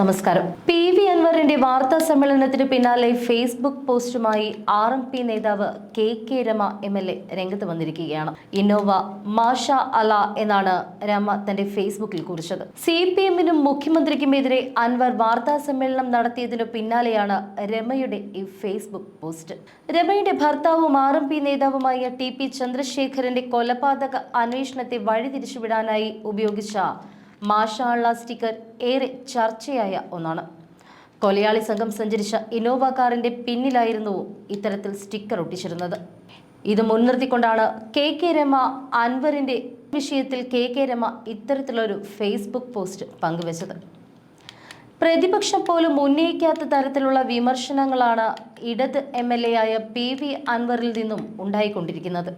നമസ്കാരം. P V അൻവറിന്റെ വാർത്താ സമ്മേളനത്തിന് പിന്നാലെ ഫേസ്ബുക്ക് പോസ്റ്റുമായി ആർ എം പി നേതാവ് K K Rema M L A രംഗത്ത് വന്നിരിക്കുകയാണ്. ഇന്നോവ മാഷ അല എന്നാണ് രമ തന്റെ ഫേസ്ബുക്കിൽ കുറിച്ചത്. സി പി എമ്മിനും മുഖ്യമന്ത്രിക്കുമെതിരെ അൻവർ വാർത്താ സമ്മേളനം നടത്തിയതിനു പിന്നാലെയാണ് രമയുടെ ഈ ഫേസ്ബുക്ക് പോസ്റ്റ്. രമയുടെ ഭർത്താവും ആർ എം പി നേതാവുമായ ടി പി ചന്ദ്രശേഖരന്റെ കൊലപാതക അന്വേഷണത്തെ വഴിതിരിച്ചുവിടാനായി ഉപയോഗിച്ച മാഷാള്ള സ്റ്റിക്കർ ഏറെ ചർച്ചയായ ഒന്നാണ്. കൊലയാളി സംഘം സഞ്ചരിച്ച ഇന്നോവ കാറിന്റെ പിന്നിലായിരുന്നു ഇത്തരത്തിൽ സ്റ്റിക്കർ ഒട്ടിച്ചിരുന്നത്. ഇത് മുൻനിർത്തിക്കൊണ്ടാണ് കെ കെ രമ അൻവറിന്റെ വിഷയത്തിൽ കെ കെ രമ ഇത്തരത്തിലൊരു ഫേസ്ബുക്ക് പോസ്റ്റ് പങ്കുവച്ചത്. പ്രതിപക്ഷം പോലും ഉന്നയിക്കാത്ത തരത്തിലുള്ള വിമർശനങ്ങളാണ് ഇടത് എം എൽ എ ആയ പി വി അൻവറിൽ നിന്നും ഉണ്ടായിക്കൊണ്ടിരിക്കുന്നത്.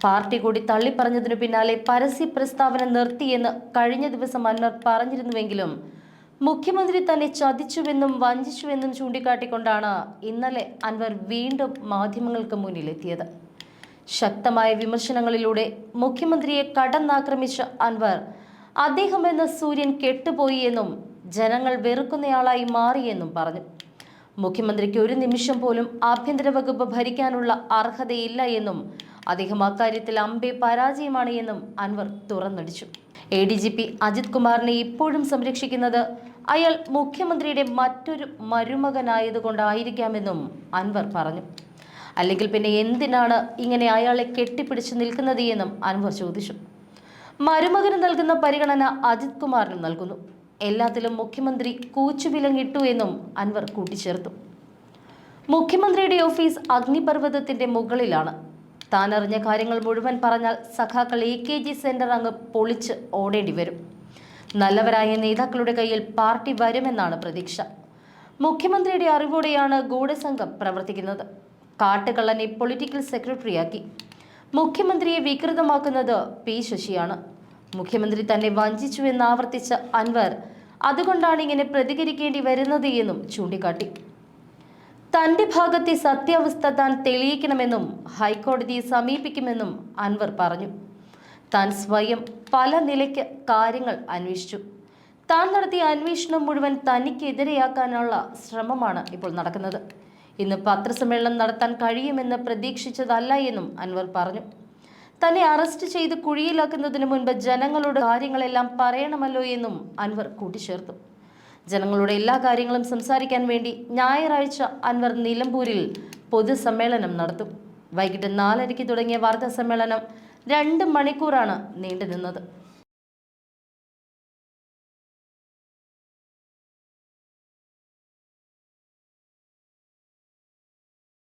പാർട്ടി കൂടി തള്ളിപ്പറഞ്ഞതിനു പിന്നാലെ പരസ്യ പ്രസ്താവന നിർത്തിയെന്ന് കഴിഞ്ഞ ദിവസം അൻവർ പറഞ്ഞിരുന്നുവെങ്കിലും മുഖ്യമന്ത്രി തന്നെ ചതിച്ചുവെന്നും വഞ്ചിച്ചുവെന്നും ചൂണ്ടിക്കാട്ടിക്കൊണ്ടാണ് ഇന്നലെ അൻവർ വീണ്ടും മാധ്യമങ്ങൾക്ക് മുന്നിലെത്തിയത്. ശക്തമായ വിമർശനങ്ങളിലൂടെ മുഖ്യമന്ത്രിയെ കടന്നാക്രമിച്ച അൻവർ അദ്ദേഹം എന്ന സൂര്യൻ കെട്ടുപോയി എന്നും ജനങ്ങൾ വെറുക്കുന്നയാളായി മാറിയെന്നും പറഞ്ഞു. മുഖ്യമന്ത്രിക്ക് ഒരു നിമിഷം പോലും ആഭ്യന്തര വകുപ്പ് ഭരിക്കാനുള്ള അർഹതയില്ല എന്നും അദ്ദേഹം അക്കാര്യത്തിൽ അമ്പെ പരാജയമാണ് എന്നും Anwar തുറന്നടിച്ചു. A D G P Ajith കുമാറിനെ ഇപ്പോഴും സംരക്ഷിക്കുന്നത് അയാൾ മുഖ്യമന്ത്രിയുടെ മറ്റൊരു മരുമകനായതുകൊണ്ടായിരിക്കാമെന്നും അൻവർ പറഞ്ഞു. അല്ലെങ്കിൽ പിന്നെ എന്തിനാണ് ഇങ്ങനെ അയാളെ കെട്ടിപ്പിടിച്ച് നിൽക്കുന്നത് എന്നും അൻവർ ചോദിച്ചു. മരുമകന് നൽകുന്ന പരിഗണന അജിത് കുമാറിനും നൽകുന്നു. എല്ലാത്തിലും മുഖ്യമന്ത്രി കൂച്ചുവിലങ്ങിട്ടു എന്നും അൻവർ കൂട്ടിച്ചേർത്തു. മുഖ്യമന്ത്രിയുടെ ഓഫീസ് അഗ്നിപർവതത്തിന്റെ മുകളിലാണ്. താൻ അറിഞ്ഞ കാര്യങ്ങൾ മുഴുവൻ പറഞ്ഞാൽ സഖാക്കൾ എ കെ ജി സെന്റർ അങ്ങ് പൊളിച്ച് ഓടേണ്ടി വരും. നല്ലവരായ നേതാക്കളുടെ കയ്യിൽ പാർട്ടി വരുമെന്നാണ് പ്രതീക്ഷ. മുഖ്യമന്ത്രിയുടെ അറിവോടെയാണ് ഗൂഢസംഘം പ്രവർത്തിക്കുന്നത്. കാട്ടുകള്ളനെ പൊളിറ്റിക്കൽ സെക്രട്ടറിയാക്കി. മുഖ്യമന്ത്രിയെ വികൃതമാക്കുന്നത് പി ശശിയാണ്. മുഖ്യമന്ത്രി തന്നെ വഞ്ചിച്ചുവെന്ന് ആവർത്തിച്ച അൻവർ അതുകൊണ്ടാണ് ഇങ്ങനെ പ്രതികരിക്കേണ്ടി വരുന്നത് എന്നും ചൂണ്ടിക്കാട്ടി. തന്റെ ഭാഗത്തെ സത്യാവസ്ഥ താൻ തെളിയിക്കണമെന്നും ഹൈക്കോടതിയെ സമീപിക്കുമെന്നും അൻവർ പറഞ്ഞു. താൻ സ്വയം പല നിലയ്ക്ക് കാര്യങ്ങൾ അന്വേഷിച്ചു. താൻ നടത്തിയ അന്വേഷണം മുഴുവൻ തനിക്കെതിരെയാക്കാനുള്ള ശ്രമമാണ് ഇപ്പോൾ നടക്കുന്നത്. ഇന്ന് പത്രസമ്മേളനം നടത്താൻ കഴിയുമെന്ന് പ്രതീക്ഷിച്ചതല്ല എന്നും അൻവർ പറഞ്ഞു. തന്നെ അറസ്റ്റ് ചെയ്ത് കുഴിയിലാക്കുന്നതിന് മുൻപ് ജനങ്ങളോട് കാര്യങ്ങളെല്ലാം പറയണമല്ലോ എന്നും അൻവർ കൂട്ടിച്ചേർത്തു. ജനങ്ങളുടെ എല്ലാ കാര്യങ്ങളും സംസാരിക്കാൻ വേണ്ടി ഞായറാഴ്ച അൻവർ നിലമ്പൂരിൽ പൊതുസമ്മേളനം നടത്തും. വൈകിട്ട് നാലരയ്ക്ക് തുടങ്ങിയ വാർത്താ സമ്മേളനം രണ്ട് മണിക്കൂറാണ് നീണ്ടുനിന്നത്.